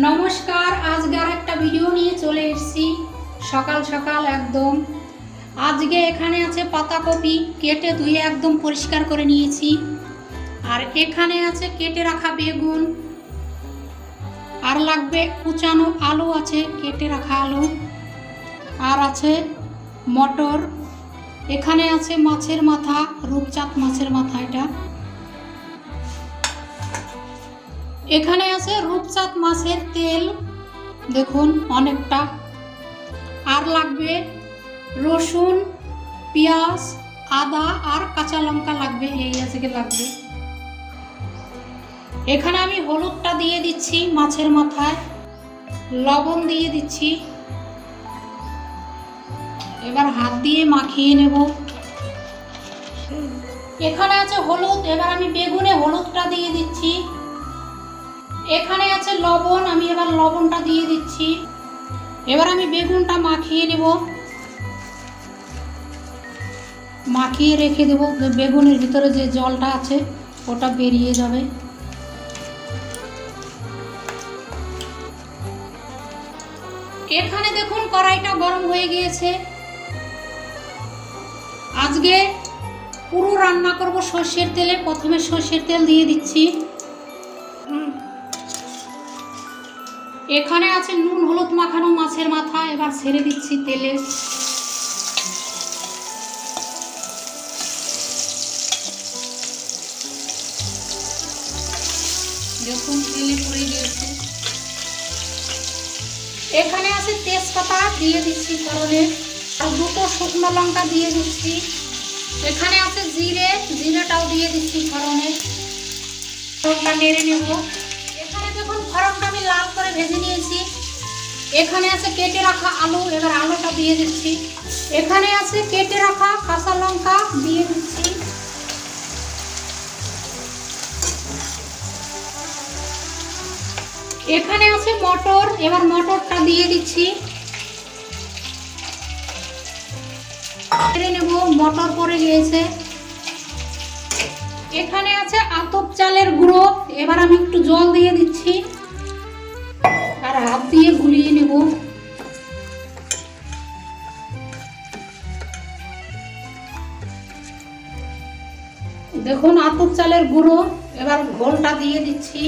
নমস্কার, আজকে আর একটা ভিডিও নিয়ে চলে এসেছি। সকাল সকাল একদম। আজকে এখানে আছে পাতাকপি, কেটে ধুয়ে একদম পরিষ্কার করে নিয়েছি। আর এখানে আছে কেটে রাখা বেগুন। আর লাগবে কুচানো আলু আছে, কেটে রাখা আলু। আর আছে মটর। এখানে আছে মাছের মাথা, রূপচাঁদ মাছের মাথা এটা। এখানে আছে রূপচাঁদ মাছের তেল। দেখুন অনেকটা। আর লাগবে রসুন, পেঁয়াজ, আদা আর কাঁচা লঙ্কা লাগবে, এই আজকে লাগবে। এখানে আমি হলুদটা দিয়ে দিচ্ছি মাছের মাথায়। লবণ দিয়ে দিচ্ছি। এবার হাত দিয়ে মাখিয়ে নেব। এখানে আছে হলুদ, এবার আমি বেগুনে হলুদটা দিয়ে দিচ্ছি। এখানে আছে লবণ, আমি এবার লবণটা দিয়ে দিচ্ছি। এবার আমি বেগুনটা মাখিয়ে নেব। মাখিয়ে রেখে দেব। বেগুনের ভিতরে যে জলটা আছে, ওটা বেরিয়ে যাবে। এখানে দেখুন কড়াইটা গরম হয়ে গিয়েছে। আজকে পুরো রান্না করব সর্ষের তেলে। প্রথমে সর্ষের তেল দিয়ে দিচ্ছি। এখানে আছে নুন, হলুদ মাখানো মাছের মাথা। এবার ছেড়ে দিচ্ছি তেলে। তেলে পড়ে এখানে আছে তেজপাতা, দিয়ে দিচ্ছি ফোড়নে। আর দুটো শুকনো লঙ্কা দিয়ে দিচ্ছি। এখানে আছে জিরে, জিরেটাও দিয়ে দিচ্ছি ফোড়নে। ফোড়নটা নেড়ে নেব। ফোড়নটা আমি লাল করে ভেজে নিয়েছি। এখানে আছে কেটে রাখা আলু, এবার আলুটা দিয়ে দিচ্ছি। এখানে আছে কেটে রাখা কাঁচা লঙ্কা দিয়ে দিচ্ছি। এখানে আছে মটর, এবার মটরটা দিয়ে দিচ্ছি। নেব, মটর পড়ে গিয়েছে। এখানে আছে আতপ চালের গুঁড়ো, এবার আমি একটু জল দিয়ে দিচ্ছি। হাত দিয়ে গুলিয়ে নেব। দেখুন, আতপ চালের গুঁড়ো, এবার ঘোলটা দিয়ে দিচ্ছি।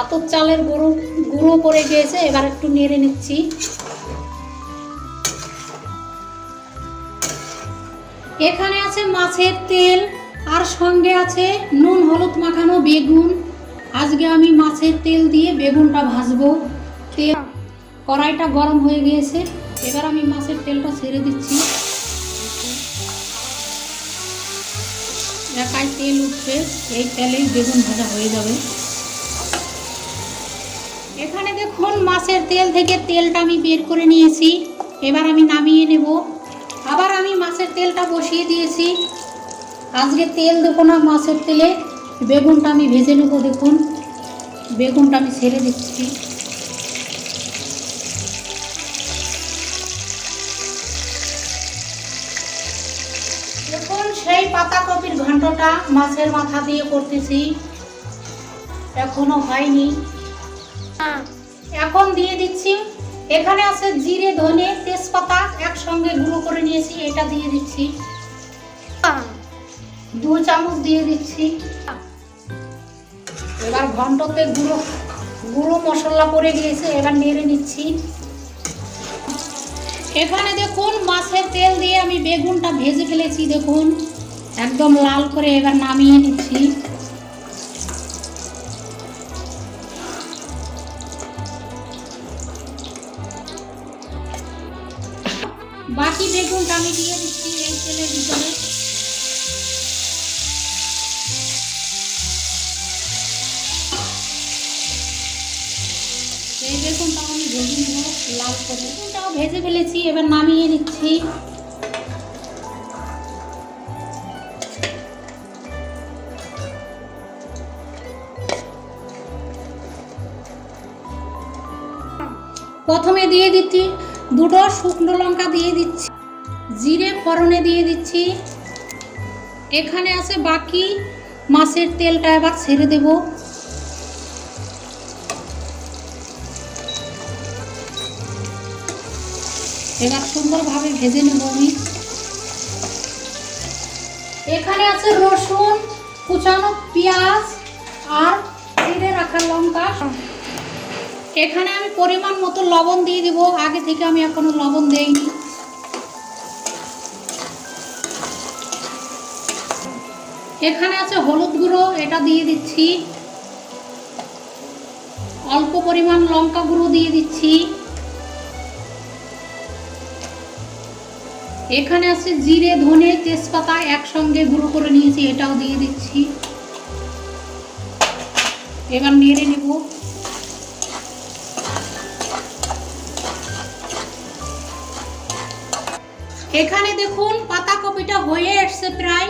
আতপ চালের গুঁড়ো গুঁড়ো পড়ে গিয়েছে, এবার একটু নেড়ে নিচ্ছি। এখানে আছে মাছের তেল আর সঙ্গে আছে? নুন, হলুদ, মাখানো বেগুন। আজকে আমি মাছের তেল দিয়ে বেগুনটা ভাজবো। তেল কড়াইটা গরম হয়ে গিয়েছে। এবার আমি মাছের তেলটা ছেড়ে দিচ্ছি। একাই তেল উঠবে এই তেলেই বেগুন ভাজা হয়ে যাবে। এখানে দেখুন, মাছের তেল থেকে তেলটা আমি বের করে নিয়েছি। এবার আমি নামিয়ে নেব। আবার আমি মাছের তেলটা বসিয়ে দিয়েছি। আজকে তেল দেবো না, মাছের তেলে। বেগুনটা আমি ভেজে নেব, দেখুন। বেগুনটা আমি ছেড়ে দিচ্ছি। দেখুন, সেই পাতাকপির ঘন্টটা মাছের মাথা দিয়ে করতেছি। এখনও হয়নি। এখন দিয়ে দিচ্ছি। এখানে আছে জিরে, ধনে, তেজপাতা একসঙ্গে গুঁড়ো করে নিয়েছি, এটা দিয়ে দিচ্ছি। দু চামচ দিয়ে দিচ্ছি। এবার ঘন্টতে গুঁড়ো গুঁড়ো মশলা পড়ে গিয়েছে এবার নেড়ে নিচ্ছি। এখানে দেখুন, মাছের তেল দিয়ে আমি বেগুনটা ভেজে ফেলেছি, দেখুন। একদম লাল করে এবার নামিয়ে নিচ্ছি। এই বেগুনটাও আমি ভেজে নেব লাল করে। বেগুনটাও ভেজে ফেলেছি, এবার নামিয়ে নিচ্ছি। প্রথমে দিয়ে দিচ্ছি দুটো শুকনো লঙ্কা দিয়ে দিচ্ছি, জিরে ফোড়নে দিয়ে দিচ্ছি। এখানে আছে বাকি মাছের তেলটা এবার ছেড়ে দেব। এবার সুন্দরভাবে ভেজে নেব আমি। এখানে আছে রসুন, কুচানো পেঁয়াজ আর চিড়ে রাখা লঙ্কা। এখানে আমি পরিমাণ মতো লবণ দিয়ে দিব। আগে থেকে আমি এখনও লবণ দেইনি। এখানে আছে হলুদ গুঁড়ো, এটা দিয়ে দিচ্ছি। অল্প পরিমাণ লঙ্কা গুঁড়ো দিয়ে দিচ্ছি। এখানে আছে জিরে, ধনে, তেজপাতা একসঙ্গে গুঁড়ো করে নিয়েছি, এটাও দিয়ে দিচ্ছি। এবার নেড়ে নেব। এখানে দেখুন পাতাকপিটা হয়ে এসছে প্রায়।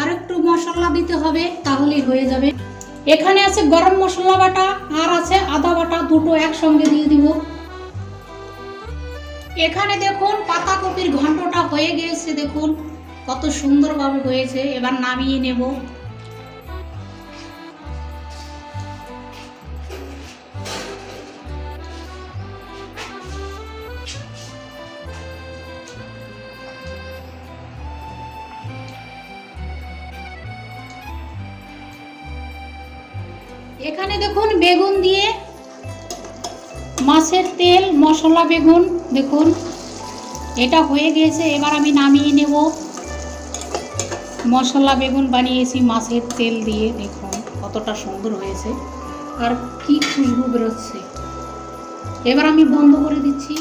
আর একটু মশলা দিতে হবে, তাহলেই হয়ে যাবে। এখানে আছে গরম মশলা বাটা, আর আছে আদা বাটা, দুটো একসঙ্গে দিয়ে দিব। এখানে দেখুন পাতাকপির ঘন্টটা হয়ে গিয়েছে, দেখুন, কত সুন্দরভাবে হয়েছে। এবার নামিয়ে নেব। এখানে দেখুন, বেগুন দিয়ে মাছের তেল, মশলা বেগুন, দেখুন। এটা হয়ে গিয়েছে এবার আমি নামিয়ে নেব। মশলা, বেগুন বানিয়েছি মাছের তেল দিয়ে, দেখুন কতটা সুন্দর হয়েছে। আর কি খুশবু বেরোচ্ছে। এবার আমি বন্ধ করে দিচ্ছি।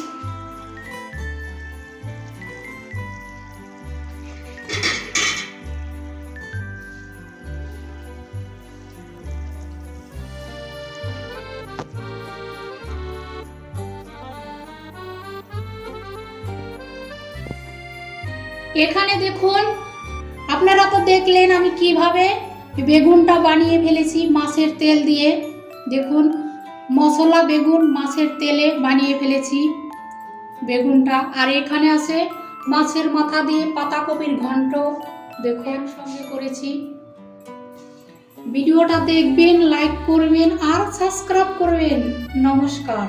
এখানে দেখুন, আপনারা তো দেখলেন আমি কীভাবে বেগুনটা বানিয়ে ফেলেছি মাছের তেল দিয়ে। দেখুন, মশলা, বেগুন, মাছের তেলে বানিয়ে ফেলেছি বেগুনটা। আর এখানে আছে মাছের মাথা দিয়ে পাতাকপির ঘন্ট, দেখুন, সঙ্গে করেছি। ভিডিওটা দেখবেন, লাইক করবেন আর সাবস্ক্রাইব করবেন। নমস্কার।